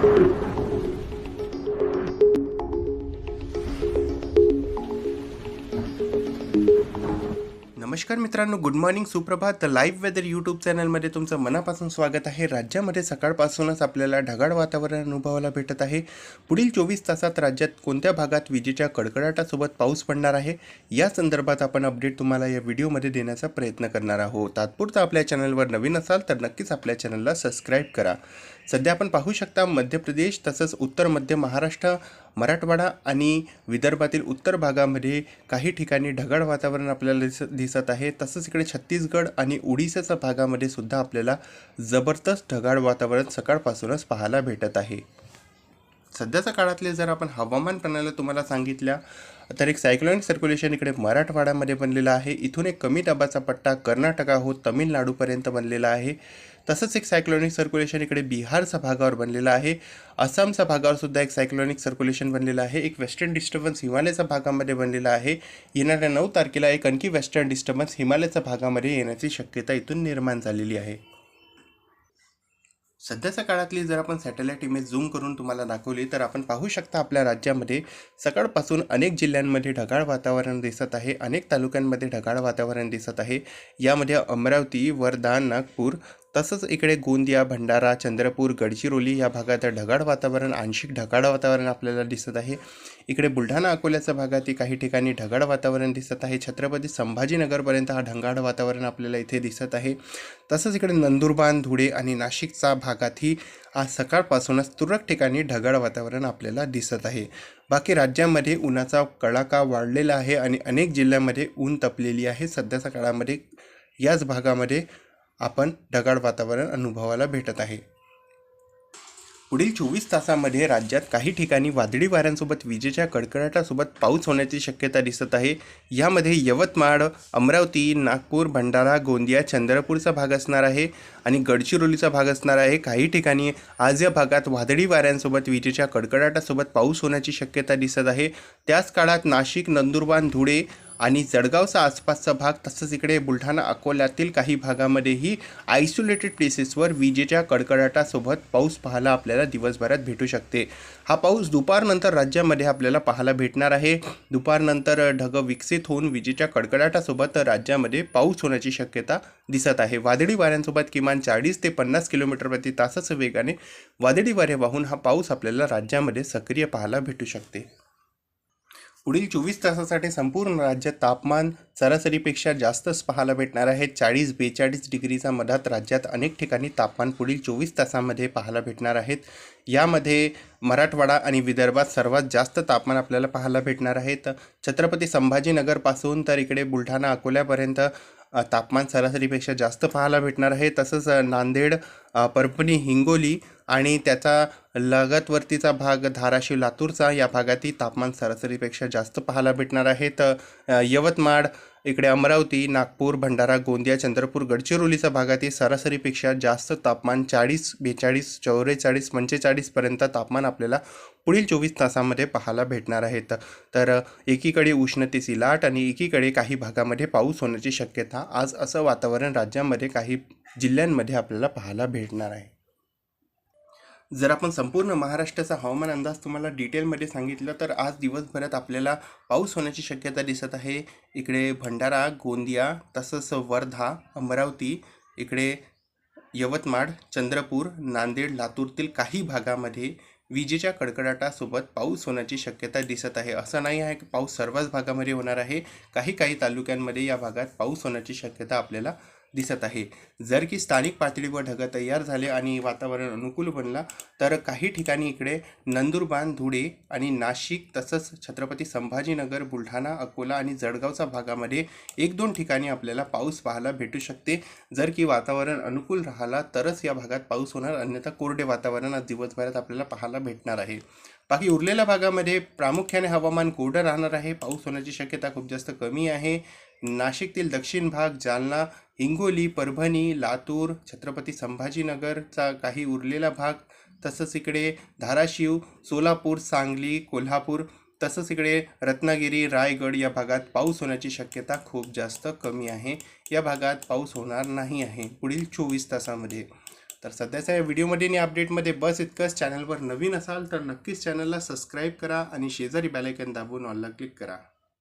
Thank you. नमस्कार मित्रांनो good morning सुप्रभात. लाईव्ह वेदर यूट्यूब चॅनलमध्ये तुमचं मनापासून स्वागत आहे. राज्यामध्ये सकाळपासूनच आपल्याला ढगाळ वातावरण अनुभवायला भेटत आहे. पुढील चोवीस तासात राज्यात कोणत्या भागात विजेच्या कडकडाटासोबत पाऊस पडणार आहे? या संदर्भात आपण अपडेट तुम्हाला या व्हिडिओमध्ये देण्याचा प्रयत्न करणार आहोत. तात्पुरता आपल्या चॅनलवर नवीन असाल तर नक्कीच आपल्या चॅनलला सबस्क्राईब करा. सध्या आपण पाहू शकता मध्य प्रदेश तसंच उत्तर मध्य महाराष्ट्र मराठवाडा आणि विदर्भातील उत्तर भागामध्ये काही ठिकाणी ढगाळ वातावरण आपल्याला दिस दिसत आहे. तसंच इकडे छत्तीसगड आणि ओडिशाच्या भागामध्ये सुद्धा आपल्याला जबरदस्त ढगाळ वातावरण सकाळपासूनच पाहायला भेटत आहे. सध्याच्या काळातले जर आपण हवामान प्रणाली तुम्हाला सांगितल्या तर एक सायक्लॉनिक सर्क्युलेशन इकडे मराठवाड्यामध्ये बनलेला आहे. इथून एक कमी दाबाचा पट्टा कर्नाटकाहून तमिळनाडूपर्यंत बनलेला आहे. तसंच एक सायक्लॉनिक सर्क्युलेशन इकडे बिहारच्या भागावर बनलेला आहे. आसामच्या भागावर सुद्धा एक सायक्लॉनिक सर्क्युलेशन बनलेलं आहे. एक वेस्टर्न डिस्टर्बन्स हिमालयाच्या भागामध्ये बनलेला आहे. येणाऱ्या नऊ तारखेला एक आणखी वेस्टर्न डिस्टर्बन्स हिमालयाच्या भागामध्ये येण्याची शक्यता इथून निर्माण झालेली आहे. सध्याच्या काळातली जर आपण सॅटेलाईट इमेज झूम करून तुम्हाला दाखवली तर आपण पाहू शकता आपल्या राज्यामध्ये सकाळपासून अनेक जिल्ह्यांमध्ये ढगाळ वातावरण दिसत आहे अनेक तालुक्यांमध्ये ढगाळ वातावरण दिसत आहे. यामध्ये अमरावती वर्धा नागपूर तसंच इकडे गोंदिया भंडारा चंद्रपूर गडचिरोली या भागात ढगाळ वातावरण आंशिक ढगाळ वातावरण आपल्याला दिसत आहे. इकडे बुलढाणा अकोल्याच्या भागातही काही ठिकाणी ढगाळ वातावरण दिसत आहे. छत्रपती संभाजीनगरपर्यंत हा ढगाळ वातावरण आपल्याला इथे दिसत आहे. तसंच इकडे नंदुरबार धुळे आणि नाशिकचा भागातही आज सकाळपासूनच तुरळक ठिकाणी ढगाळ वातावरण आपल्याला दिसत आहे. बाकी राज्यामध्ये उन्हाचा कडाका वाढलेला आहे आणि अनेक जिल्ह्यामध्ये ऊन तपलेली आहे. सध्याच्या काळामध्ये याच भागामध्ये आपण ढगाळ वातावरण अनुभवायला भेटत आहे. पुढील चोवीस तासामध्ये राज्यात काही ठिकाणी वादळी वाऱ्यांसोबत विजेच्या कडकडाटासोबत पाऊस होण्याची शक्यता दिसत आहे. यामध्ये यवतमाळ अमरावती नागपूर भंडारा गोंदिया चंद्रपूरचा भाग असणार आहे आणि गडचिरोलीचा भाग असणार आहे. काही ठिकाणी आज या भागात वादळी वाऱ्यांसोबत विजेच्या कडकडाटासोबत पाऊस होण्याची शक्यता दिसत आहे. त्याच काळात नाशिक नंदुरबार धुळे आणि जळगावचा आसपासचा भाग तसंच इकडे बुलढाणा अकोल्यातील काही भागामध्येही आयसोलेटेड प्लेसेसवर विजेच्या कडकडाटासोबत पाऊस पाहायला आपल्याला दिवसभरात भेटू शकते. हा पाऊस दुपारनंतर राज्यामध्ये आपल्याला पाहायला भेटणार आहे. दुपारनंतर ढग विकसित होऊन विजेच्या कडकडाटासोबत राज्यामध्ये पाऊस होण्याची शक्यता दिसत आहे. वादळी वाऱ्यांसोबत किमान चाळीस ते पन्नास किलोमीटर प्रति तासाच्या वेगाने वादळी वारे वाहून हा पाऊस आपल्याला राज्यामध्ये सक्रिय पाहायला भेटू शकते. पुढील चोवीस तासासाठी संपूर्ण राज्यात तापमान सरासरीपेक्षा जास्तच पाहायला भेटणार आहे. चाळीस बेचाळीस डिग्रीचा मधात राज्यात अनेक ठिकाणी तापमान पुढील चोवीस तासामध्ये पाहायला भेटणार आहेत यामध्ये मराठवाडा आणि विदर्भात सर्वात जास्त तापमान आपल्याला पाहायला भेटणार आहेत छत्रपती संभाजीनगरपासून तर इकडे बुलढाणा अकोल्यापर्यंत तापमान सरासरीपेक्षा जास्त पाहायला भेटणार आहे. तसंच नांदेड परभणी हिंगोली आणि त्याचा लगतवरतीचा भाग धाराशिव लातूरचा या भागातही तापमान सरासरीपेक्षा जास्त पाहायला भेटणार आहे. तर यवतमाळ इकडे अमरावती नागपूर भंडारा गोंदिया चंद्रपूर गडचिरोलीचा भागातही सरासरीपेक्षा जास्त तापमान चाळीस बेचाळीस चौवेचाळीस पंचेचाळीसपर्यंत तापमान आपल्याला पुढील चोवीस तासामध्ये पाहायला भेटणार आहेत तर एकीकडे उष्णतेची लाट आणि एकीकडे काही भागामध्ये पाऊस होण्याची शक्यता. आज असं वातावरण राज्यामध्ये काही जिल्ह्यांमध्ये आपल्याला पाहायला भेटणार आहे. जर आपण संपूर्ण महाराष्ट्राचा हवामान अंदाज तुम्हाला डिटेलमध्ये सांगितलं तर आज दिवसभरात आपल्याला पाऊस होण्याची शक्यता दिसत आहे. इकडे भंडारा गोंदिया तसंच वर्धा अमरावती इकडे यवतमाळ चंद्रपूर नांदेड लातूरतील काही भागामध्ये विजेच्या कडकडाटासोबत पाऊस होण्याची शक्यता दिसत आहे. असं नाही आहे की पाऊस सर्वच भागामध्ये होणार आहे. काही काही तालुक्यांमध्ये या भागात पाऊस होण्याची शक्यता आपल्याला दिसत आहे. जर की स्थानिक पातळीवर ढग तयार झाले आणि वातावरण अनुकूल बनला तर काही ठिकाणी इकडे नंदुरबार धुळे आणि नाशिक तसंच छत्रपती संभाजीनगर बुलढाणा अकोला आणि जळगावच्या भागामध्ये एक दोन ठिकाणी आपल्याला पाऊस पाहायला भेटू शकते. जर की वातावरण अनुकूल राहिला तरच या भागात पाऊस होणार अन्यथा कोरडे वातावरण आज दिवसभरात आपल्याला पाहायला भेटणार आहे. बाकी उरलेल्या भागामध्ये प्रामुख्याने हवामान कोरडं राहणार आहे. पाऊस होण्याची शक्यता खूप जास्त कमी आहे. नाशिकतील दक्षिण भाग जालना हिंगोली परभणी लातूर छत्रपती संभाजीनगरचा काही उरलेला भाग तसंच इकडे धाराशिव सोलापूर सांगली कोल्हापूर तसंच इकडे रत्नागिरी रायगड या भागात पाऊस होण्याची शक्यता खूप जास्त कमी आहे. या भागात पाऊस होणार नाही आहे. पुढील चोवीस तासामध्ये. तर सध्याच्या या व्हिडिओमध्ये आणि अपडेटमध्ये बस इतकंच. चॅनलवर नवीन असाल तर नक्कीच चॅनलला सबस्क्राईब करा आणि शेजारी बॅलायकन दाबून ऑलला क्लिक करा.